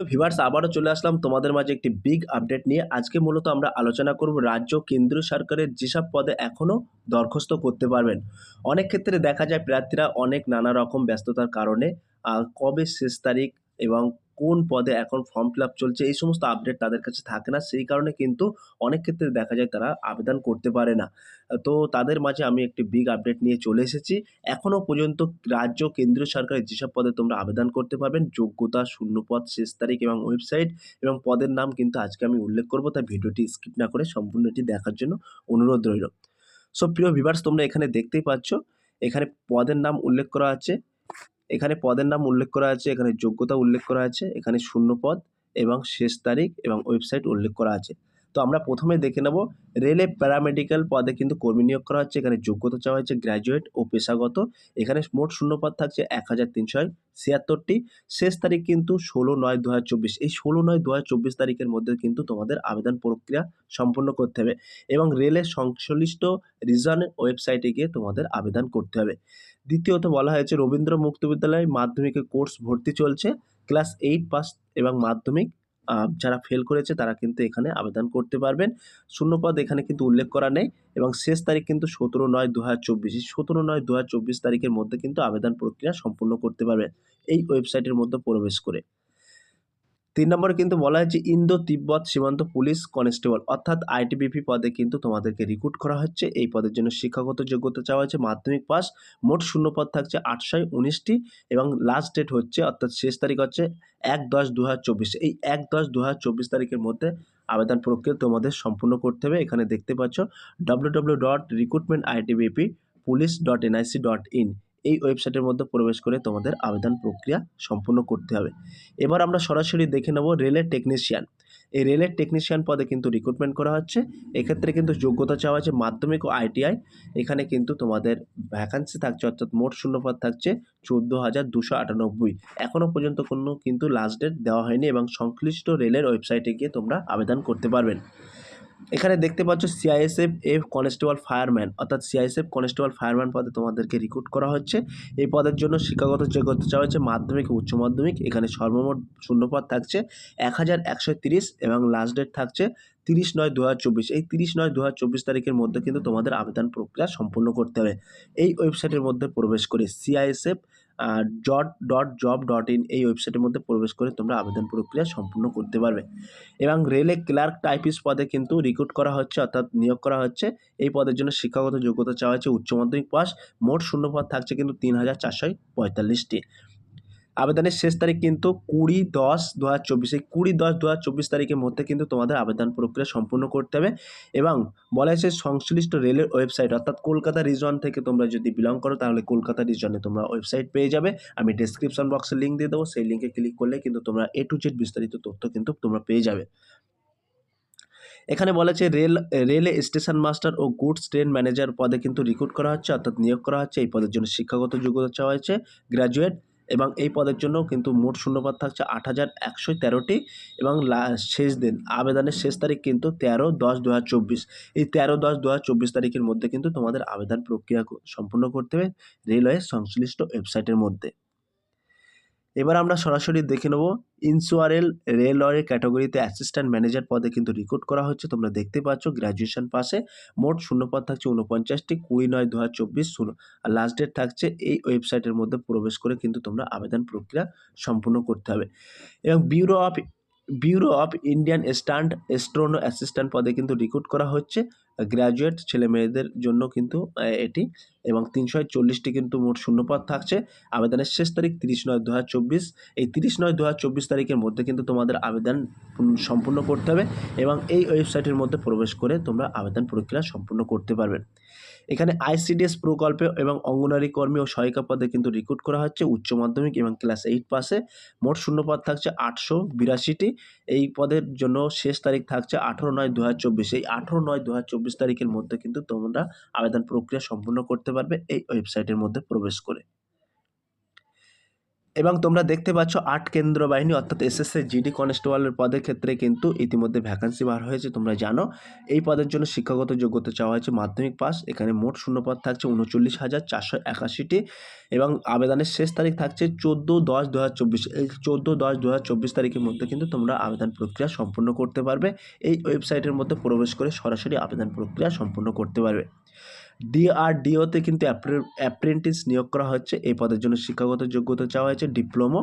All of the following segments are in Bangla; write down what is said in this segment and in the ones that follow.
ভিভার্স আবারও চলে আসলাম তোমাদের মাঝে একটি বিগ আপডেট নিয়ে। আজকে মূলত আমরা আলোচনা করব রাজ্য কেন্দ্রীয় সরকারের যেসব পদে এখনও দরখাস্ত করতে পারবেন। অনেক ক্ষেত্রে দেখা যায় প্রার্থীরা অনেক নানা রকম ব্যস্ততার কারণে কবে শেষ তারিখ এবং কোন পদে এখন ফর্ম ফিল আপ চলছে, এই সমস্ত আপডেট তাদের কাছে থাকে না। সেই কারণে কিন্তু অনেক ক্ষেত্রে দেখা যায় তারা আবেদন করতে পারে না। তো তাদের মাঝে আমি একটি বিগ আপডেট নিয়ে চলে এসেছি। এখনও পর্যন্ত রাজ্য, কেন্দ্রীয় সরকারের যেসব পদে তোমরা আবেদন করতে পারবেন, যোগ্যতা, শূন্যপদ, শেষ তারিখ এবং ওয়েবসাইট এবং পদের নাম কিন্তু আজকে আমি উল্লেখ করব, তাই ভিডিওটি স্কিপ না করে সম্পূর্ণ এটি দেখার জন্য অনুরোধ রইল। সো প্রিয় ভিভার্স তোমরা এখানে দেখতেই পাচ্ছ, এখানে পদের নাম উল্লেখ করা আছে। এখানে পদের নাম উল্লেখ করা আছে, এখানে যোগ্যতা উল্লেখ করা আছে, এখানে শূন্য পদ এবং শেষ তারিখ এবং ওয়েবসাইট উল্লেখ করা আছে। তো আমরা প্রথমে দেখে নেব, রেলে প্যারামেডিক্যাল পদে কিন্তু কর্মী নিয়োগ করা হচ্ছে, এখানে যোগ্যতা চাওয়া হচ্ছে গ্র্যাজুয়েট ও পেশাগত। এখানে মোট শূন্য পদ থাকছে এক হাজার তিনশো ছিয়াত্তরটি। শেষ তারিখ কিন্তু ষোলো নয় দু এই ষোলো নয় দু তারিখের মধ্যে কিন্তু তোমাদের আবেদন প্রক্রিয়া সম্পন্ন করতে হবে এবং রেলের সংশ্লিষ্ট রিজনের ওয়েবসাইটে গিয়ে তোমাদের আবেদন করতে হবে। দ্বিতীয়ত বলা হয়েছে রবীন্দ্র মুক্ত বিদ্যালয়ে মাধ্যমিকের কোর্স ভর্তি চলছে। ক্লাস এইট পাস এবং মাধ্যমিক যারা ফেল করেছে তারা কিন্তু এখানে আবেদন করতে পারবেন। শূন্যপদ এখানে কিন্তু উল্লেখ করা নেই এবং শেষ তারিখ কিন্তু সতেরো নয় দু হাজার চব্বিশ সতেরো নয় দু হাজার চব্বিশ তারিখের মধ্যে কিন্তু আবেদন প্রক্রিয়া সম্পূর্ণ করতে পারবেন। এই ওয়েবসাইটের মধ্যে প্রবেশ করে। তিন নম্বরে কিন্তু বলা হয়েছে, ইন্দো তিব্বত সীমান্ত পুলিশ কনস্টেবল, অর্থাৎ আইটিবিপি পদে কিন্তু তোমাদেরকে রিক্রুট করা হচ্ছে। এই পদের জন্য শিক্ষাগত যোগ্যতা চাওয়া হয়েছে, মাধ্যমিক পাস, মোট শূন্য পদ থাকছে আটশোয় উনিশটি এবং লাস্ট ডেট হচ্ছে, অর্থাৎ শেষ তারিখ হচ্ছে এক দশ দু এই এক দশ দু তারিখের মধ্যে আবেদন প্রক্রিয়া তোমাদের সম্পূর্ণ করতে হবে। এখানে দেখতে পাচ্ছ W dot recruitment ITBP police dot NIC dot in এই ওয়েবসাইটের মধ্যে প্রবেশ করে তোমাদের আবেদন প্রক্রিয়া সম্পূর্ণ করতে হবে। এবার আমরা সরাসরি দেখে নেব রেলের টেকনিশিয়ান এই রেলের টেকনিশিয়ান পদে কিন্তু রিক্রুটমেন্ট করা হচ্ছে। এক্ষেত্রে কিন্তু যোগ্যতা চাওয়া আছে মাধ্যমিক ও আইটিআই এখানে কিন্তু তোমাদের ভ্যাকান্সি থাকছে, অর্থাৎ মোট শূন্যপদ থাকছে চোদ্দ হাজার দুশো আটানব্বই। এখনও পর্যন্ত কোনো কিন্তু লাস্ট ডেট দেওয়া হয়নি এবং সংশ্লিষ্ট রেলের ওয়েবসাইটে গিয়ে তোমরা আবেদন করতে পারবেন। এখানে দেখতে পাচ্ছ সিআইএসএফ এফ কনস্টেবল ফায়ারম্যান অর্থাৎ সিআইএসএফ কনস্টেবল ফায়ারম্যান পদে তোমাদেরকে রিক্রুট করা হচ্ছে। এই পদের জন্য শিক্ষাগত যোগ্যতা চাওয়া হচ্ছে মাধ্যমিক উচ্চ মাধ্যমিক। এখানে সর্বমোট শূন্যপদ থাকছে এক হাজার একশো তিরিশ এবং লাস্ট ডেট থাকছে তিরিশ নয় দু এই তিরিশ নয় দু তারিখের মধ্যে কিন্তু তোমাদের আবেদন প্রক্রিয়া সম্পূর্ণ করতে হবে। এই ওয়েবসাইটের মধ্যে প্রবেশ করে সিআইএসএফ জট ডট জব ডট ইন এই ওয়েবসাইটের মধ্যে প্রবেশ করে তোমরা আবেদন প্রক্রিয়া সম্পূর্ণ করতে পারবে। এবং রেলে ক্লার্ক টাইপিস্ট পদে কিন্তু রিক্রুট করা হচ্ছে, অর্থাৎ নিয়োগ করা হচ্ছে। এই পদের জন্য শিক্ষাগত যোগ্যতা চাওয়া হচ্ছে উচ্চ মাধ্যমিক পাস। মোট শূন্যপদ থাকছে কিন্তু তিন হাজার চারশো পঁয়তাল্লিশটি। আবেদনের শেষ তারিখ কিন্তু কুড়ি দশ দু হাজার চব্বিশ। এই কুড়ি দশ দু হাজার চব্বিশ তারিখের মধ্যে কিন্তু তোমাদের আবেদন প্রক্রিয়া সম্পূর্ণ করতে হবে এবং বলা হয়েছে সংশ্লিষ্ট রেলের ওয়েবসাইট, অর্থাৎ কলকাতা রিজন থেকে তোমরা যদি বিলং করো, তাহলে কলকাতা রিজনে তোমরা ওয়েবসাইট পেয়ে যাবে। আমি ডিসক্রিপশন বক্সে লিঙ্ক দিয়ে দেবো, সেই লিঙ্কে ক্লিক করলে কিন্তু তোমরা এ টু জেড বিস্তারিত তথ্য কিন্তু তোমরা পেয়ে যাবে। এখানে বলা হচ্ছে রেল, রেলে স্টেশন মাস্টার ও গুডস ট্রেন ম্যানেজার পদে কিন্তু রিক্রুট করা হচ্ছে, অর্থাৎ নিয়োগ করা হচ্ছে। এই পদের জন্য শিক্ষাগত যোগ্যতা চাওয়া হয়েছে। গ্র্যাজুয়েট এবং এই পদের জন্য কিন্তু মোট শূন্যপদ থাকছে আট হাজার একশো তেরোটি এবং শেষ দিন, আবেদনের শেষ তারিখ কিন্তু তেরো দশ দু এই তেরো দশ দু তারিখের মধ্যে কিন্তু তোমাদের আবেদন প্রক্রিয়া সম্পূর্ণ করতে হবে রেলওয়ে সংশ্লিষ্ট ওয়েবসাইটের মধ্যে। এবার আমরা সরাসরি দেখে নেব ইনসুয়ারেল রেলওয়ে ক্যাটাগরিতে অ্যাসিস্ট্যান্ট ম্যানেজার পদে কিন্তু রিক্রুট করা হচ্ছে। তোমরা দেখতে পাচ্ছ গ্র্যাজুয়েশন পাশে মোট শূন্য পদ থাকছে উনপঞ্চাশটি কুড়ি নয়, দু হাজার চব্বিশ শূন্য আর লাস্ট ডেট থাকছে এই ওয়েবসাইটের মধ্যে প্রবেশ করে কিন্তু তোমরা আবেদন প্রক্রিয়া সম্পূর্ণ করতে হবে। এবং bureau of bureau of Indian standards assistant পদে কিন্তু রিক্রুট করা হচ্ছে। গ্র্যাজুয়েট ছেলে মেয়েদের জন্য কিন্তু এটি। এবং তিনশো চল্লিশটি কিন্তু মোট শূন্যপদ থাকছে। আবেদনের শেষ তারিখ তিরিশ নয় দু চব্বিশ। এই তিরিশ নয় দু চব্বিশ তারিখের মধ্যে কিন্তু তোমাদের আবেদন সম্পূর্ণ করতে হবে। এবং এই ওয়েবসাইটের মধ্যে প্রবেশ করে তোমরা আবেদন প্রক্রিয়া সম্পূর্ণ করতে পারবে। এখানে আইসিডিএস প্রকল্পে এবং অঙ্গনারী কর্মী ও সহায়িকা পদে কিন্তু রিক্রুট করা হচ্ছে উচ্চ মাধ্যমিক এবং ক্লাস এইট পাসে মোট শূন্য পদ থাকছে আটশো বিরাশিটি। এই পদের জন্য শেষ তারিখ থাকছে আঠেরো নয় দু এই আঠেরো নয় দু তারিখের মধ্যে কিন্তু তোমরা আবেদন প্রক্রিয়া সম্পূর্ণ করতে পারবে এই ওয়েবসাইটের মধ্যে প্রবেশ করে। এবং তোমরা দেখতে পাচ্ছ আট কেন্দ্র বাহিনী অর্থাৎ এসএসএ জিডি, কনস্টেবলের পদের ক্ষেত্রে কিন্তু ইতিমধ্যে ভ্যাকান্সি বার হয়েছে, তোমরা জানো। এই পদের জন্য শিক্ষাগত যোগ্যতা চাওয়া হয়েছে, মাধ্যমিক পাস এখানে মোট শূন্যপদ থাকছে উনচল্লিশ হাজার চারশো একাশিটি এবং আবেদনের শেষ তারিখ থাকছে চোদ্দ দশ দু হাজার চব্বিশ। এই চোদ্দ দশ দু হাজার চব্বিশ তারিখের মধ্যে কিন্তু তোমরা আবেদন প্রক্রিয়া সম্পূর্ণ করতে পারবে। এই ওয়েবসাইটের মধ্যে প্রবেশ করে সরাসরি আবেদন প্রক্রিয়া সম্পূর্ণ করতে পারবে। ডিআরডিওতে কিন্তু অ্যাপ্রেন্টিস নিয়োগ করা হচ্ছে। এই পদের জন্য শিক্ষাগত যোগ্যতা চাওয়া হয়েছে ডিপ্লোমো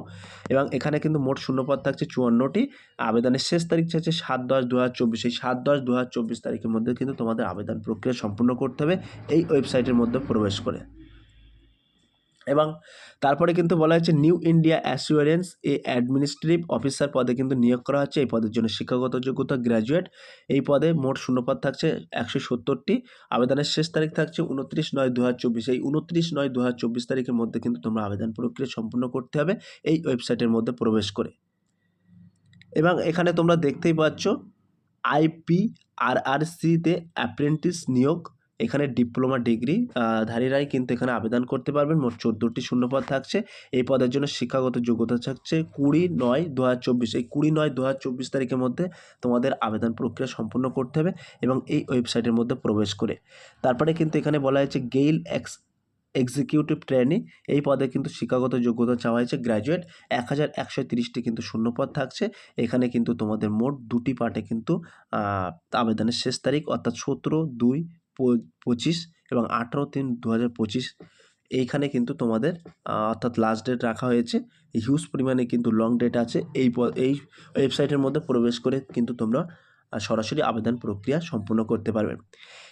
এবং এখানে কিন্তু মোট শূন্যপদ থাকছে চুয়ান্নটি। আবেদনের শেষ তারিখ চাইছে সাত দশ দু হাজার চব্বিশ। এই সাত দশ দু হাজার চব্বিশ তারিখের মধ্যে কিন্তু তোমাদের আবেদন প্রক্রিয়া সম্পূর্ণ করতে হবে। এই ওয়েবসাইটের মধ্যে প্রবেশ করে। এবং তারপরে কিন্তু বলা হয়েছে new India assurance A administrative officer পদে কিন্তু নিয়োগ করা হচ্ছে। এই পদের জন্য শিক্ষাগত যোগ্যতা গ্র্যাজুয়েট এই পদে মোট শূন্যপদ থাকছে একশো সত্তরটি। আবেদনের শেষ তারিখ থাকছে উনত্রিশ নয় দু এই উনত্রিশ নয় দু হাজার চব্বিশ তারিখের মধ্যে কিন্তু তোমরা আবেদন প্রক্রিয়া সম্পূর্ণ করতে হবে এই ওয়েবসাইটের মধ্যে প্রবেশ করে। এবং এখানে তোমরা দেখতেই পাচ্ছ আইপি আর আর সিতে অ্যাপ্রেন্টিস নিয়োগ এখানে ডিপ্লোমা ডিগ্রি ধারীরাই কিন্তু এখানে আবেদন করতে পারবেন। মোট চোদ্দোটি শূন্যপদ থাকছে। এই পদের জন্য শিক্ষাগত যোগ্যতা থাকছে কুড়ি নয় দু হাজার চব্বিশ। এই কুড়ি নয় দু হাজার চব্বিশ তারিখের মধ্যে তোমাদের আবেদন প্রক্রিয়া সম্পূর্ণ করতে হবে এবং এই ওয়েবসাইটের মধ্যে প্রবেশ করে। তারপরে কিন্তু এখানে বলা হয়েছে গেইল এক্স, এক্সিকিউটিভ ট্রেনি। এই পদে কিন্তু শিক্ষাগত যোগ্যতা চাওয়া হয়েছে গ্র্যাজুয়েট। এক হাজার একশো তিরিশটি কিন্তু শূন্যপদ থাকছে। এখানে কিন্তু তোমাদের মোট দুটি পার্টে কিন্তু আবেদনের শেষ তারিখ অর্থাৎ সতেরো দুই পঁচিশ এবং আঠেরো তিন দু হাজার পঁচিশ। এইখানে কিন্তু তোমাদের অর্থাৎ লাস্ট ডেট রাখা হয়েছে। হিউজ পরিমাণে কিন্তু লং ডেট আছে। এই এই ওয়েবসাইটের মধ্যে প্রবেশ করে কিন্তু তোমরা সরাসরি আবেদন প্রক্রিয়া সম্পূর্ণ করতে পারবে।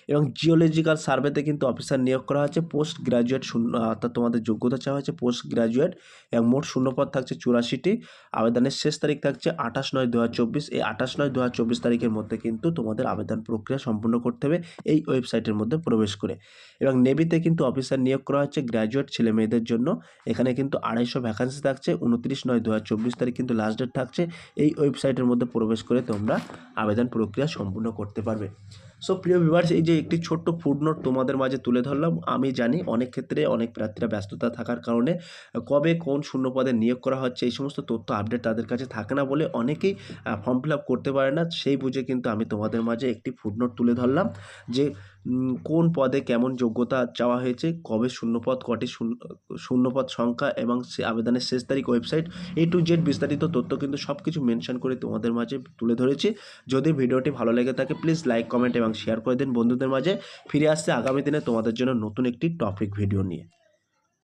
এবং জিওলজিক্যাল সার্ভেতে কিন্তু অফিসার নিয়োগ করা হয়েছে। পোস্ট গ্রাজুয়েট শূন্য অর্থাৎ তোমাদের যোগ্যতা চাওয়া হয়েছে পোস্ট গ্রাজুয়েট এবং মোট শূন্যপদ থাকছে চুরাশিটি। আবেদনের শেষ তারিখ থাকছে আঠাশ নয় দু এই আঠাশ নয় দু তারিখের মধ্যে কিন্তু তোমাদের আবেদন প্রক্রিয়া সম্পূর্ণ করতে হবে এই ওয়েবসাইটের মধ্যে প্রবেশ করে। এবং নেভিতে কিন্তু অফিসার নিয়োগ করা হচ্ছে গ্র্যাজুয়েট ছেলে মেয়েদের জন্য। এখানে কিন্তু আড়াইশো ভ্যাকান্সি থাকছে, উনত্রিশ নয় দু তারিখ কিন্তু লাস্ট ডেট থাকছে। এই ওয়েবসাইটের মধ্যে প্রবেশ করে তোমরা আবেদন প্রক্রিয়া সম্পূর্ণ করতে পারবে। সো প্রিয় ভিভার্স এই যে একটি ছোট্ট ফুড নোট তোমাদের মাঝে তুলে ধরলাম। আমি জানি অনেক ক্ষেত্রে অনেক প্রার্থীরা ব্যস্ততা থাকার কারণে কবে কোন শূন্য পদে নিয়োগ করা হচ্ছে, এই সমস্ত তথ্য আপডেট তাদের কাছে থাকে না বলে অনেকেই ফর্ম ফিল আপ করতে পারে না। সেই বুঝে কিন্তু আমি তোমাদের মাঝে একটি ফুড নোট তুলে ধরলাম। যে কোন পদে কেমন যোগ্যতা চাওয়া হয়েছে, কবে শূন্যপদ, কটি শূন্য, শূন্যপদ সংখ্যা এবং সে আবেদনের শেষ তারিখ ওয়েবসাইট এ টু জেড বিস্তারিত তথ্য কিন্তু সব কিছু মেনশন করে তোমাদের মাঝে তুলে ধরেছি। যদি ভিডিওটি ভালো লেগে থাকে প্লিজ লাইক কমেন্ট এবং শেয়ার করে দিন। বন্ধুদের মাঝে ফিরে আসছে আগামী দিনে তোমাদের জন্য নতুন একটি টপিক ভিডিও নিয়ে।